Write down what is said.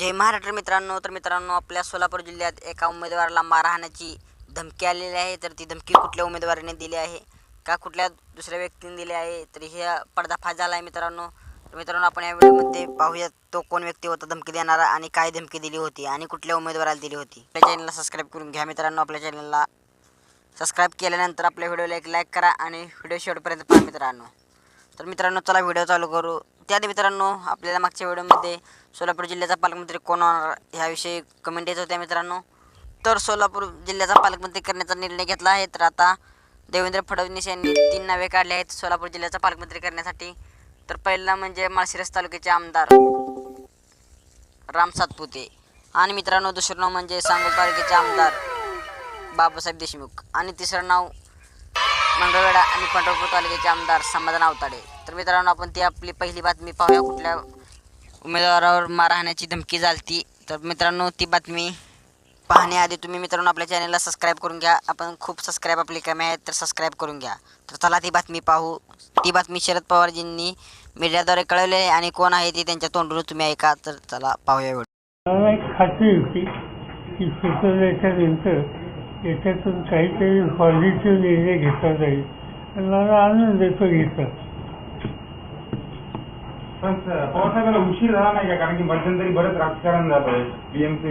जय महाराष्ट्र मित्रांनो. तर मित्रांनो आपल्या सोलापूर जिल्ह्यात एका उमेदवाराला मारहाणाची धमकी आलेली आहे. तर ती धमकी कुठल्या उमेदवाराने दिली आहे? का कुठल्या दुसऱ्या व्यक्तीने दिली आहे? तर हे पर्दाफाश झाला आहे मित्रांनो. तर मित्रांनो आपण या व्हिडिओमध्ये पाहूयात तो कोण व्यक्ती होता धमकी देणारा आणि काय धमकी दिली होती आणि कुठल्या उमेदवाराला दिली होती. आपल्या चॅनलला सबस्क्राईब करून घ्या मित्रांनो. आपल्या चॅनलला सबस्क्राईब केल्यानंतर आपल्या व्हिडिओला एक लाईक करा आणि व्हिडिओ शेवटपर्यंत पहा मित्रांनो. तर मित्रांनो चला व्हिडिओ चालू करू. त्याआधी मित्रांनो आपल्याला मागच्या व्हिडिओमध्ये सोलापूर जिल्ह्याचा पालकमंत्री कोण होणार ह्याविषयी कमेंट येत होत्या मित्रांनो. तर सोलापूर जिल्ह्याचा पालकमंत्री करण्याचा निर्णय घेतला आहे. तर आता देवेंद्र फडणवीस यांनी तीन नावे काढली आहेत सोलापूर जिल्ह्याचा पालकमंत्री करण्यासाठी. तर पहिला म्हणजे माळशिरस तालुक्याचे आमदार राम सातपुते. आणि मित्रांनो दुसरं नाव म्हणजे सांगोल तालुक्याचे आमदार बाबासाहेब देशमुख. आणि तिसरं नाव मंगळवेढा आणि पंढरपूर तालुक्याचे आमदार समाधान आवताडे. तर मित्रांनो आपण ती आपली पहिली बातमी पाहूया. कुठल्या उमेदवारावर मारहाण्याची धमकी झालती. तर मित्रांनो ती बातमी पाहण्याआधी तुम्ही मित्रांनो आपल्या चॅनलला सबस्क्राईब करून घ्या. आपण खूप सबस्क्राईब आपली कमी आहेत तर सबस्क्राईब करून घ्या. तर चला ती बातमी पाहू. ती बातमी शरद पवारजींनी मीडियाद्वारे कळवली आहे आणि कोण आहे ती त्यांच्या तोंडून तुम्ही ऐका. तर चला पाहूया एक खात्री होती की सुचवल्याच्यानंतर याच्यातून काहीतरी पॉझिटिव्ह निर्णय घेता जाईल. आणि मला आनंद येतो घेतात. पण स- उशीर झाला नाही का? कारण की मध्यंतरी बरंच राजकारण झालं बीएमसी